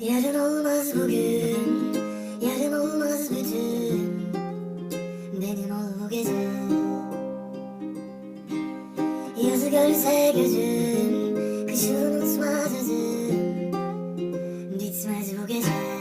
Yarın olmaz bugün Yarın olmaz bütün. Benim ol bu gece. Yazı görse gözüm Kışı unutmaz özüm Bitmez bu gece.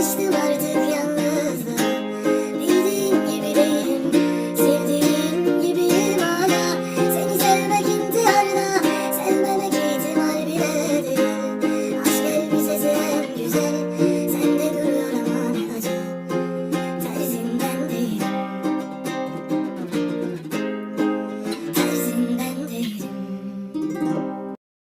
alıştım artık.